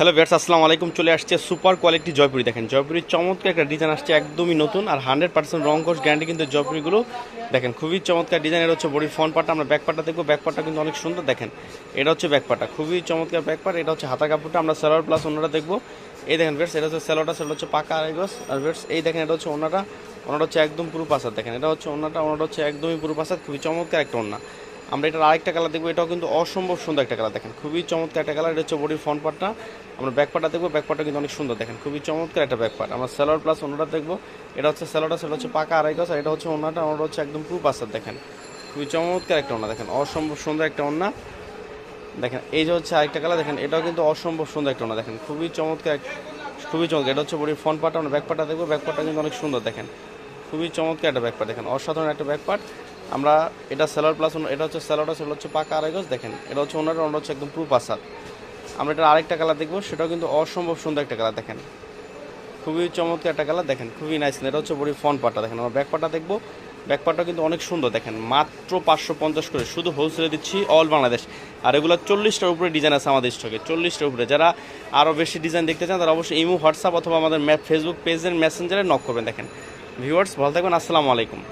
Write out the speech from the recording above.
Hello Beers আসসালামু আলাইকুম। চলে আসছে সুপার কোয়ালিটি জয়পুরি। দেখেন জয়পুরির চমৎকার একটা ডিজাইন আসছে একদমই নতুন আর হান্ড্রেড পার্সেন্ট রং কোর্স গ্যারান্টি কিন্তু জয়পুরিগুলো। দেখেন, খুবই চমৎকার ডিজাইনের হচ্ছে বডির ফ্রন্ট পার্টটা আমরা ব্যাক পার্টটা দেখব। ব্যাক কিন্তু অনেক সুন্দর। দেখেন, এটা হচ্ছে ব্যাক পার্টটা খুবই চমৎকার ব্যাক পার্ট এটা হচ্ছে হাতা কাপড়টা, আমরা স্যালোয়ার প্লাস অন্যটা দেখব। এই দেখেন বেশ এটা হচ্ছে স্যালোটা সেটা হচ্ছে পাকা আড়াই গজ। আর বেশ এই দেখেন, এটা হচ্ছে ওনাটা। ওনাটা হচ্ছে একদম পুরো পাসাদ দেখেন, এটা হচ্ছে ওনাটা ওনাটা হচ্ছে একদমই পুরো পাসাদ খুবই চমৎকার একটা ওনা আমরা এটার আরেকটা কালার দেখব, এটাও কিন্তু অসম্ভব সুন্দর একটা কালার দেখেন। খুবই চমৎকার একটা কালার এটা হচ্ছে বডির ফ্রন্ট পার্টটা আমরা ব্যাক পার্টটা দেখব ব্যাক পার্টটা কিন্তু অনেক সুন্দর, দেখেন। খুবই চমৎকার একটা ব্যাক পার্ট আমরা স্যালোয়ার প্লাস ওনাটা দেখব, এটা হচ্ছে স্যালোয়ারটা সেটা হচ্ছে পাকা আড়াই গজ, আর এটা হচ্ছে ওনাটা ওনাটা হচ্ছে একদম পুরো পাসাদ দেখেন। খুবই চমৎকার একটা ওনা, দেখেন। অসম্ভব সুন্দর একটা ওনা। দেখেন, এই যে হচ্ছে আরেকটা কালার দেখেন, এটাও কিন্তু অসম্ভব সুন্দর একটা ওনা, দেখেন। খুবই চমৎকার খুবই চমৎকার। এটা হচ্ছে বডির ফ্রন্ট পার্টটা আমরা ব্যাক পার্টটা দেখব ব্যাক পার্টটা কিন্তু অনেক সুন্দর, দেখেন। খুবই চমৎকার একটা ব্যাক পার্ট দেখেন, অসাধারণ একটা ব্যাক পার্ট আমরা এটা সেলার প্লাস এটা হচ্ছে সেলারটা সেটা হচ্ছে পাকা আড়াই গজ, দেখেন, এটা হচ্ছে ওনার ওনার হচ্ছে একদম প্রুফ আসাদ আমরা এটা আরেকটা কালার দেখব, সেটাও কিন্তু অসম্ভব সুন্দর একটা কালার দেখেন। খুবই চমৎকার একটা কালার দেখেন, খুবই নাইস এটা হচ্ছে বড়ি ফ্রন্ট পার্টটা দেখেন, আমরা ব্যাক পার্টটা দেখব। ব্যাক কিন্তু অনেক সুন্দর, দেখেন, মাত্র পাঁচশো পঞ্চাশ করে, শুধু হোলসেলে দিচ্ছি অল বাংলাদেশ। আর এগুলো চল্লিশটার উপরে ডিজাইন আছে আমাদের স্টকে চল্লিশটার উপরে। যারা আরও বেশি ডিজাইন দেখতে চান, তারা অবশ্যই ইমো, হোয়াটসঅ্যাপ অথবা আমাদের ফেসবুক পেজের মেসেঞ্জারে নক করবেন, দেখেন। ভিউয়ার্স ভালো থাকবেন আসসালামু আলাইকুম।